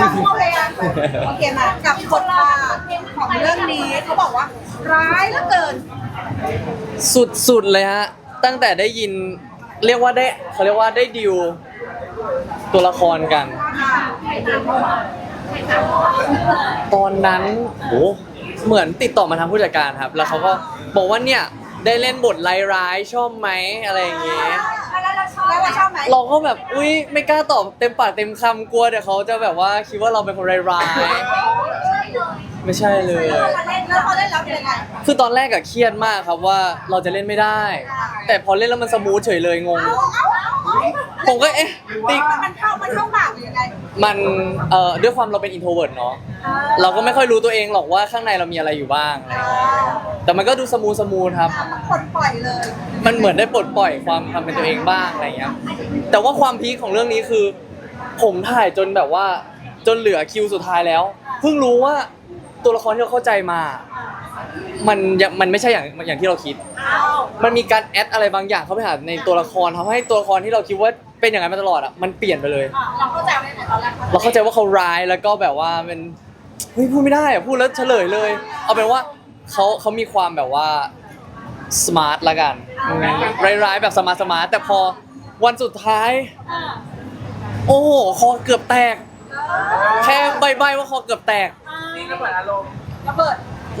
ต้องพูดเลยอะโอเคมากับบทบาทของเรื่องนี้เขาบอกว่า ร้ายเหลือเกิน สุดๆเลยฮะ ตั้งแต่ได้ยินเรียกว่าได้เขาเรียกว่าได้ดิวตัวละครกัน ตอนนั้นโหเหมือนติดต่อมาทางผู้จัดการครับ แล้วเขาก็บอกว่าเนี่ยได้เล่นบทร้ายๆชอบไหมอะไรอย่างเงี้ย แล้วเราชอบแล้วเราชอบไหมเราก็แบบอุ้ยไม่กล้าตอบเต็มปากเต็มคำกลัวเดี๋ยวเขาจะแบบว่าคิดว่าเราเป็นคนร้ายๆ ไม่ใช่เลย แล้วเราเล่นแล้วพอเล่นแล้วเป็นยังไงคือตอนแรกอะเครียดมากครับว่าเราจะเล่นไม่ได้ แต่พอเล่นแล้วมันสมูทเฉยเลยงงเอาเอาเอาผมก็เอ๊ะติ๊กมันเข้ามันเข้าปากหรือยังไงมันเอ่อด้วยความเราเป็นอินโทรเวิร์ดเนาะเราก็ไม่ค่อยรู้ตัวเองหรอกว่าข้างในเรามีอะไรอยู่บ้างอะไรอย่างเงี้ยแต่มันก็ดูสมูทสมูทครับมันปลดปล่อยเลยมันเหมือนได้ปลดปล่อยความความเป็นตัวเองบ้างอะไรอย่างเงี้ย แต่ว่าความพีคของเรื่องนี้คือ ผมถ่ายจนแบบว่าจนเหลือคิวสุดท้ายแล้ว เพิ่งรู้ว่า ตัวละครที่เราเข้าใจมา มันยังมันไม่ใช่อย่างอย่างที่เราคิด มันมีการแอดอะไรบางอย่างเข้าไปหาในตัวละครทำให้ตัวละครที่เราคิดว่าเป็นอย่างนั้นมาตลอดอะมันเปลี่ยนไปเลย เราเข้าใจไหมตอนแรกเราเข้าใจว่าเขาร้ายแล้วก็แบบว่าเป็นเฮ้ยพูดไม่ได้อะพูดแล้วเฉลยเลย เอาเป็นว่าเขาเขามีความแบบว่าสมาร์ทละกันร้ายๆแบบสมาร์ทสมาร์ทแต่พอวันสุดท้าย โอ้โหคอเกือบแตกแค่ใบๆว่าคอเกือบแตก ระเบิด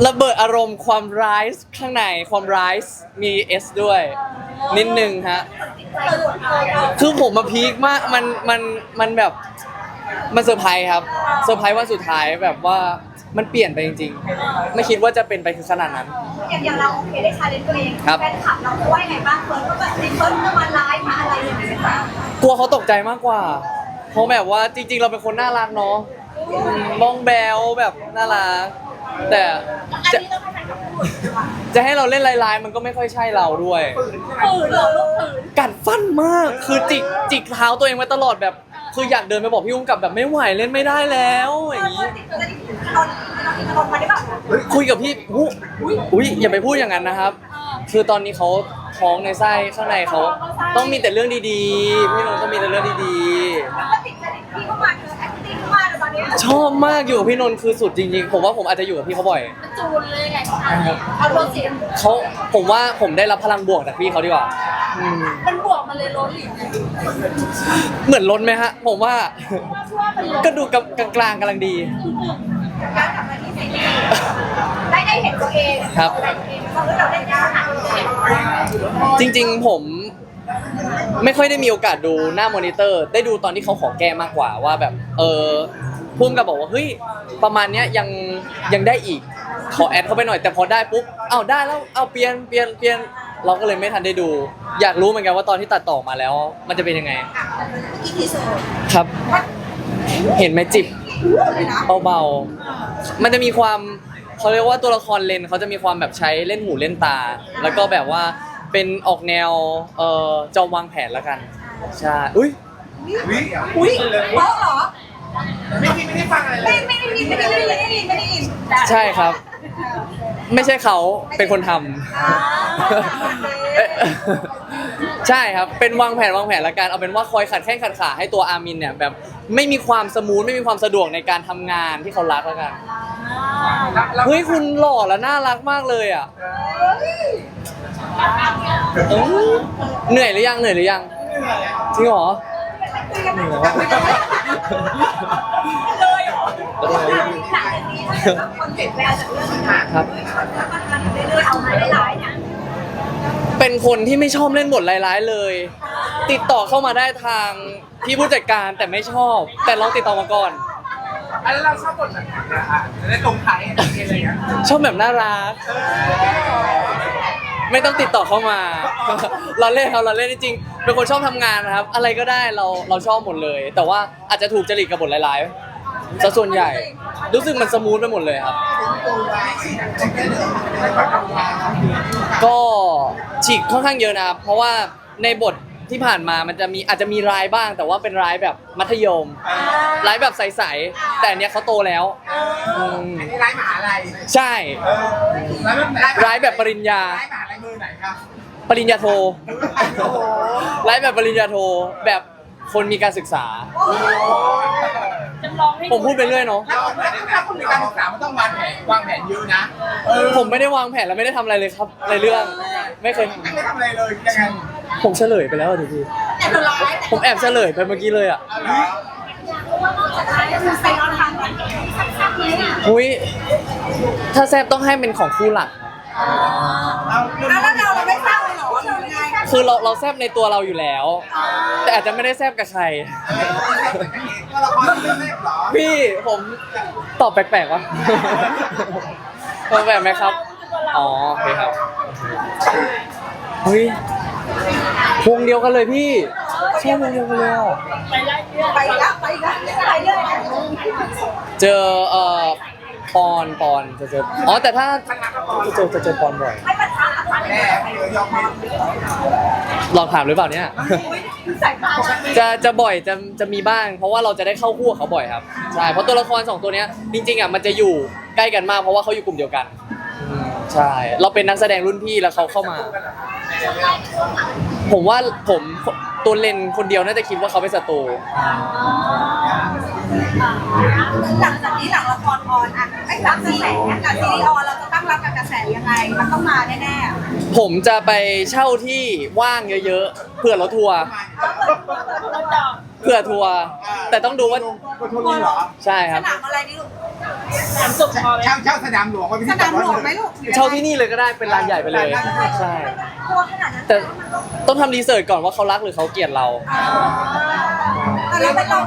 ระเบิดอารมณ์ความร้ายข้างในความร้ายมีเอสด้วย นิดนึงฮะคือผมมาพีคมากมันมันมันแบบมันเซอร์ไพรส์ครับเซอร์ไพรส์วันสุดท้ายแบบว่ามันเปลี่ยนไปจริง ๆ ไม่คิดว่าจะเป็นไปถึงขนาดนั้น อย่างอย่างเราโอเคได้ชาเลนจ์ตัวเองครับ แฟนคลับเราว่ายังไงบ้างเฟิร์นว่าแบบในเฟิร์นจะมาไลฟ์มาอะไรอย่างเงี้ยบ้างกลัวเขาตกใจมากกว่า เพราะแบบว่าจริง ๆ เราเป็นคนน่ารักเนาะอื มมองแบวแบบน่ารักแต่อันจะนี้ต้องให้แฟนคลับพูดจะให้เราเล่นลายๆ มันก็ไม่ค่อยใช่เราด้วย ฝืนเหรอลูกฝืนกัดฟันมาก คือจิกจิกเท้าตัวเองไว้ตลอดแบบ คืออยากเดินไปบอกพี่อุ้มกับแบบไม่ไหวเล่นไม่ได้แล้วอย่างนี้ ติดตัวจะดินอนนอนมาได้ป่ะคุยกับพี่อุ๊ยอุ้ยอย่าไปพูดอย่างนั้นนะครับ คือตอนนี้เขาท้องในไส้ข้างในเขาต้องมีแต่เรื่องดีๆ พี่นนท์ต้องมีแต่เรื่องดีก็ติดจ ชอบมากอยู่กับพี่นนท์คือสุดจริงๆ ผมว่าผมอาจจะอยู่กับพี่เขาบ่อยจูนเลยไงเอาตัวเสียงเขาผมว่าผมได้รับพลังบวกจากพี่เขาดีกว่าอืมมันบวกมันเลยล้นหลินเหมือนล้นไหมฮะ ผมว่าชั่วมันล้นก็ดูกลางๆกำลังดี การทำอะไรที่เสร็จได้ได้เห็นตัวเองครับเราเราได้ยากอะจริงๆผมไม่ค่อยได้มีโอกาสดูหน้ามอนิเตอร์ ได้ดูตอนที่เขาขอแก้มากกว่าว่าแบบ เออ พุ่มกับบอกว่าเฮ้ยประมาณเนี้ยยังยังได้อีก ขอแอดเข้าไปหน่อยแต่พอได้ปุ๊บเอาได้แล้วเอาเปลี่ยนเปลี่ยนเปลี่ยนเราก็เลยไม่ทันได้ดู อยากรู้เหมือนกันว่าตอนที่ตัดต่อมาแล้ว มันจะเป็นยังไงอีทีเซอร์ครับ เห็นไหมจิบเลยนะเบาๆมันจะมีความเขาเรียกว่าตัวละครเลนเขาจะมีความแบบใช้เล่นหูเล่นตา แล้วก็แบบว่าเป็นออกแนวเอ่อจอมวางแผนแล้วกันใช่อุ้ยอุ้ยเพราะเหรอไม่ได้ไม่ได้ ฟังอะไรเลไม่ยไม่ได้ยินไม่ได้ยินไม่ได้ยินไม่ได้ยินใช่ครับ ไม่ใช่เขาเป็นคนทำอ่าเอ๊ะใช่ครับ เป็นวางแผนวางแผนละกันเอาเป็นว่าคอยขัดแข้งขัดขาให้ตัวอามินเนี่ยแบบไม่มีความสมูทไม่มีความสะดวกในการทำงานที่เขารักแล้วกันเฮ้ยคุณหล่อและน่ารักมากเลยอะเอ้ยเหนื่อยหรือยังเหนื่อยหรือยังจริงเหรอเลย เหรอหลังจากนี้ถ้าเกิดว่าคนเปลี่ยนแปลงจากเรื่องนี้ครับก็ทำเรื่อยๆเอามาได้หลายเนี่ยเป็นคนที่ไม่ชอบเล่นบทร้ายๆเลย ติดต่อเข้ามาได้ทางพี่ผู้จัดการแต่ไม่ชอบ แต่ลองติดต่อมาก่อน อันนั้นเราชอบบทแบบไหนนะคะจะได้ตรงท้ายอะไรอย่างเงี้ยชอบแบบน่ารัก ไม่ต้องติดต่อเข้ามา เราเล่นเราเราเล่นจริงๆเป็นคนชอบทำงานนะครับ อะไรก็ได้เราเราชอบหมดเลย แต่ว่าอาจจะถูกจริตกับบทร้ายๆ ซะส่วนใหญ่ รู้สึกมันสมูทไปหมดเลยครับ ก็ฉีกค่อนข้างเยอะนะครับเพราะว่าในบทที่ผ่านมามันจะมีอาจจะมีร้ายบ้าง แต่ว่าเป็นร้ายแบบมัธยม ร้ายแบบใสๆแต่อันเนี้ยเขาโตแล้วมอันนี้ร้ายมหาลัยใช่ร้ายแบบร้ายแบบปริญญา ร้ายมหาลัยมือไหนครับปริญญาโท โอ้โห ร้ายแบบปริญญาโทแบบคนมีการศึกษา จำลองให้ผมพูดไปเรื่อยเนาะ ถ้าคนถ้าคนมีการศึกษามันต้องวางแผนวางแผนเยอะนะเออผมไม่ได้วางแผนและไม่ได้ทำอะไรเลยครับในเรื่อง ไม่เคย ไม่ทำอะไรเลยยังไงผมเฉลยไปแล้วอะดิพี่แต่ตัวร้ายแต่ผมแอบเฉลยไปเมื่อกี้เลยอะเอาเหรอคือไปนอนทางกันสักๆนี้อะอุ้ยถ้าแซบต้องให้เป็นของคู่หลัก เอาแล้วเราเราไม่ทราบเลยเหรอว่าเรายังไงคือเราเราแซบในตัวเราอยู่แล้ว แต่อาจจะไม่ได้แซบกับใครตั วละครเรื่องแรกเหรอพี่ผมตอบแปลกๆวะตอบแปลกไหมครับ อ๋อโอเคครับเฮ้ยวงเดียวกันเลยพี่ใช่วงเดียวกันเลยอะไปไล่เรื่องไปละไปละไปเรื่อยเจอเอ่อปอนปอนจะเจออ๋อแต่ถ้าจะเจอจะเจอปอนบ่อยไม่ปะทะอะไรแม่เดี๋ยวยอมเป็นลองถามหรือเปล่าเนี่ย สายตาจะจะบ่อยจะจะมีบ้าง เพราะว่าเราจะได้เข้าคู่กับเขาบ่อยครับใช่เพราะตัวละครสองตัวเนี้ยจริงๆอะมันจะอยู่ใกล้กันมากเพราะว่าเขาอยู่กลุ่มเดียวกันอืมใช่ เราเป็นนักแสดงรุ่นพี่แล้วเขาเข้ามา ผมว่าผมตัวเลนคนเดียวน่าจะคิดว่าเขาเป็นศัตรู หลังจากนี้หลังละครออนอะไอ้หลังซีรีส์หลังซีรีส์ออนเราจะตั้งรับกับกระแสยังไง มันต้องมาแน่ผมจะไปเช่าที่ว่างเยอะๆเผื่อรถทัวร์เราจอดเผื่อทัวร์แต่ต้องดูว่าคนทุนเหรอใช่ๆคสรับ นามอะไรนี่ลูกสามสุกพอไหมเช่าเช่าสนามหลวงว่าเป็นสที่นามหลวงไหมลูกเช่าที่นี่เลยก็ได้เป็นลานใหญ่ไปเลยใช่ตัวขนาดนั้นแต่ต้องทำรีเสิร์ชก่อนว่าเขารักหรือเขาเกลียดเราตอนนี้เป็นเรา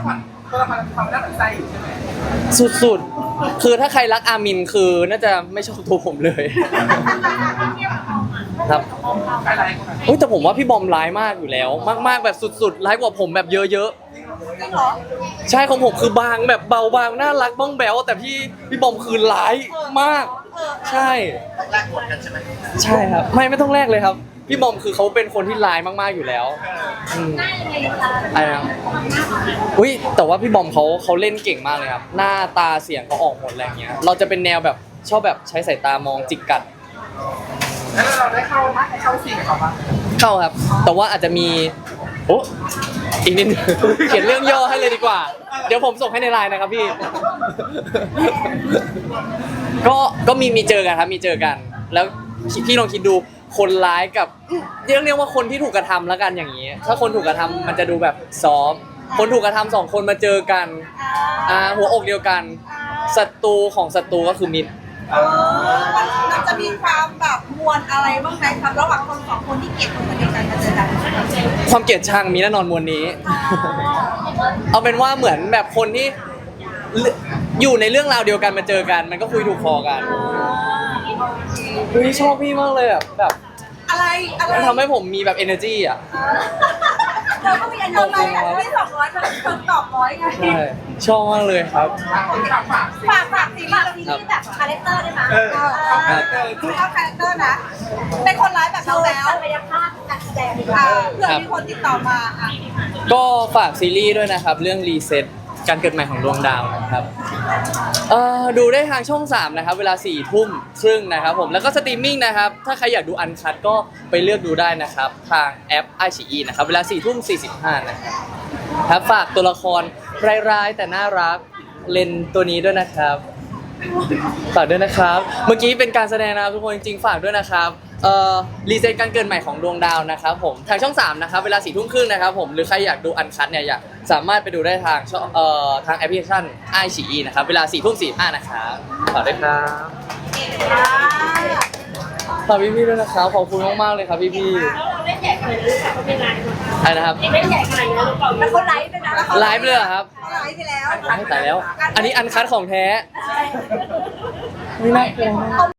ตัวละครความน่าสนใจอยู่ใช่ไหมสุดๆ คือถ้าใครรักอามินคือน่าจะไม่ชอบตัวผมเลย ครับอะไรเฮ้ยแต่ผมว่าพี่บอมร้ายมากอยู่แล้ว มากๆแบบสุดๆร้ายกว่าผมแบบเยอะจริงเหรอๆใช่ของผมคือบางแบบเบาบางน่ารักบ้องแบวแต่พี่พี่บอมคือร้ายมากเออใช่ แลกหมดกันใช่ไหมใช่ครับ ไม่ไม่ต้องแรกเลยครับ พี่บอมคือเขาเป็นคนที่ร้ายมากๆอยู่แล้วอืมอะไรนะอุ้ยแต่ว่าพี่บอมเขาเขาเล่นเก่งมากเลยครับ หน้าตาเสียงเขาออกหมดอะไรเงี้ย เราจะเป็นแนวแบบชอบแบบใช้สายตามองจิกกัด แล้วเราได้เข้าไหมเข้าซีนกับเขาปะเข้าครับ แต่ว่าอาจจะมีโอ้อีกนิดนึง เขียนเรื่องย่อให้เลยดีกว่า เดี๋ยวผมส่งให้ในไลน์นะครับพี่ ก็ก็มีมีเจอกันครับมีเจอกัน แล้วพี่ลองคิดดู คนร้ายกับเรียกเรียกว่าคนที่ถูกกระทำแล้วกันอย่างนี้ ถ้าคนถูกกระทำมันจะดูแบบซ้อมคนถูกกระทำสองคนมาเจอกันอ่าหัวอกเดียวกันศัตรูของศัตรูก็คือมิตร เออมันจะมีความแบบมวลอะไรบ้างไหมครับระหว่างคนสองคนที่เกลียดคนเดียวกันมาเจอกันความเกลียดชังมีแน่นอนมวลนี้ เอาเป็นว่าเหมือนแบบคนที่เลือยู่ในเรื่องราวเดียวกันมาเจอกัน มันก็คุยถูกคอกัน เฮ้ยชอบพี่มากเลยอะแบบอะไรอะไรมันทำให้ผมมีแบบ energy อะ เธอก็มีอันเดียวกันแหละที่สองร้อยคนคนตอบร้อยไงใช่ ชอบมากเลยครับ ฝากฝากฝากฝากฝากซีรีส์เราทีนี้แบบคาแรคเตอร์ได้ไหมเออเออคือเอาคาแรคเตอร์นะเป็นคนร้ายแบบเราแล้วศักยภาพการแสดงอ่าเผื่อมีคนติดต่อมาอะก็ฝากซีรีส์ด้วยนะครับ เรื่องรีเซ็ต การเกิดใหม่ของดวงดาวนะครับเอ่อดูได้ทางช่อง 3 นะครับ เวลา4ี่ทุ่มครึ่งนะครับผมแล้วก็สตรีมมิ่งนะครับ ถ้าใครอยากดูอันคัดก็ไปเลือกดูได้นะครับ ทางแอป i อ e นะครับ เวลา4ี่ทุ่ม45นะครับครับฝากตัวละครร้ายๆแต่น่ารักเลนตัวนี้ด้วยนะครับ ฝากด้วยนะครับ เมื่อกี้เป็นการแสดงนะครับทุกคนจริงๆฝากด้วยนะครับเอ่อรีเซ็ตการเกิดใหม่ของดวงดาวนะครับผมทางช่อง3นะครับเวลาสี่ทุ่มครึ่งนะครับผมหรือใครอยากดูอันคัดเนี่ยอยาก สามารถไปดูได้ทางช่องเอ่อทางแอปพลิเคชันไอชีนะครับ เวลาสี่ทุ่มสี่ห้านะครับฝากด้วยครับอ่าฝากพี่ๆด้วยนะครับ ขอบคุณมากๆเลยครับพี่แล้วเราเล่นใหญ่ขนาดนี้ค่ะเขาเป็นไงๆอะไรนะครับ เล่นใหญ่ขนาดนี้เราเก่าแล้วเขาไลฟ์ไปนะไลฟ์ไปเลยเหรอครับเขาไลฟ์ไปแล้ว ไม่ตายแล้ว อันนี้อันคัดของแท้ ไม่น่ากลัวมาก